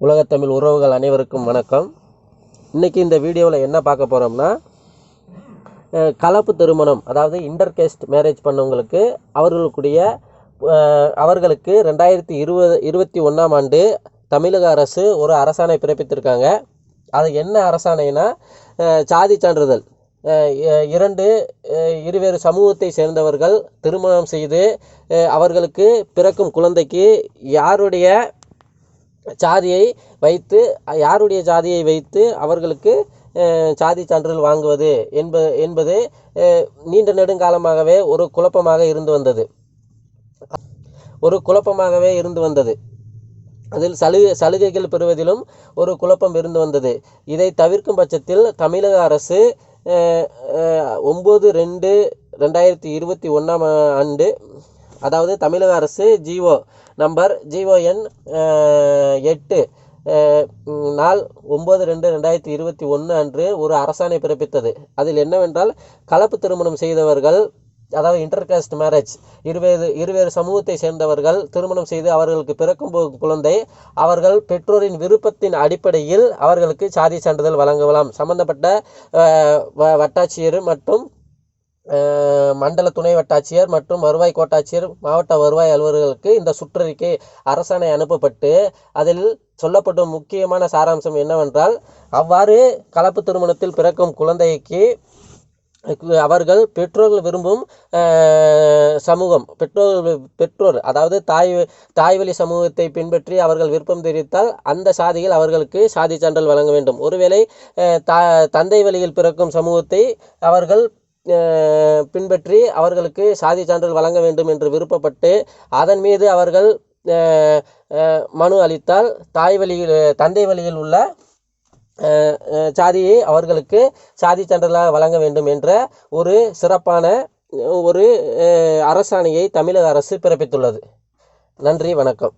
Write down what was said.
உலகத்தமிழ் உறவுகள் அனைவருக்கும் வணக்கம். இன்றைக்கி இந்த வீடியோவில் என்ன பார்க்க போகிறோம்னா கலப்பு திருமணம் அதாவது இன்டர்கேஸ்ட் மேரேஜ் பண்ணவங்களுக்கு அவர்களுக்குடைய அவர்களுக்கு ரெண்டாயிரத்தி இருபது இருபத்தி ஒன்றாம் ஆண்டு தமிழக அரசு ஒரு அரசாணை பிறப்பித்திருக்காங்க. அது என்ன அரசாணைனா சாதி சான்றிதழ். இ- இரண்டு இருவேறு சமூகத்தை சேர்ந்தவர்கள் திருமணம் செய்து அவர்களுக்கு பிறக்கும் குழந்தைக்கு யாருடைய சாதியை வைத்து யாருடைய சாதியை வைத்து அவர்களுக்கு சாதி சான்றிதழ் வாங்குவது என்ப என்பது நீண்ட நெடுங்காலமாகவே ஒரு குழப்பமாக இருந்து வந்தது. ஒரு குழப்பமாகவே இருந்து வந்தது. அதில் சலுகை சலுகைகள் பெறுவதிலும் ஒரு குழப்பம் இருந்து வந்தது. இதை தவிர்க்கும் பட்சத்தில் தமிழக அரசு ஒம்பது ரெண்டு ரெண்டாயிரத்தி இருபத்தி ஒன்றாம் ஆண்டு அதாவது தமிழக அரசு ஜிஓ நம்பர் ஜிஓஎன் எட்டு நாள் ஒம்பது ரெண்டு ரெண்டாயிரத்தி இருபத்தி ஒன்று அன்று ஒரு அரசாணை பிறப்பித்தது. அதில் என்னவென்றால் கலப்பு திருமணம் செய்தவர்கள் அதாவது இன்டர்காஸ்ட் மேரேஜ் இருவேறு இருவேறு சமூகத்தை சேர்ந்தவர்கள் திருமணம் செய்து அவர்களுக்கு பிறக்கும் குழந்தை அவர்கள் பெற்றோரின் விருப்பத்தின் அடிப்படையில் அவர்களுக்கு சாதி சான்றிதழ் வழங்கலாம். சம்பந்தப்பட்ட வ- வட்டாட்சியர் மற்றும் மண்டல துணை வட்டாட்சியர் மற்றும் வருவாய் கோட்டாட்சியர் மாவட்ட வருவாய் அலுவலர்களுக்கு இந்த சுற்றறிக்கை அரசாணை அனுப்பப்பட்டு அதில் சொல்லப்படும் முக்கியமான சாராம்சம் என்னவென்றால் அவ்வாறு கலப்பு திருமணத்தில் பிறக்கும் குழந்தைக்கு அவர்கள் பெற்றோர்கள் விரும்பும் சமூகம் பெற்றோர் பெற்றோர் அதாவது தாய் தாய்வழி சமூகத்தை பின்பற்றி அவர்கள் விருப்பம் தெரிவித்தால் அந்த சாதியில் அவர்களுக்கு சாதி சான்றல் வழங்க வேண்டும். ஒருவேளை த தா தந்தை வழியில் பிறக்கும் சமூகத்தை அவர்கள் பின்பற்றி அவர்களுக்கு சாதி சான்றிதழ் வழங்க வேண்டும் என்று விருப்பப்பட்டு அதன் மீது அவர்கள் மனு அளித்தால் தாய் வழியில் தந்தை வழியில் உள்ள சாதியை அவர்களுக்கு சாதி சான்றிதழாக வழங்க வேண்டும் என்ற ஒரு சிறப்பான ஒரு அரசாணையை தமிழக அரசு பிறப்பித்துள்ளது. நன்றி வணக்கம்.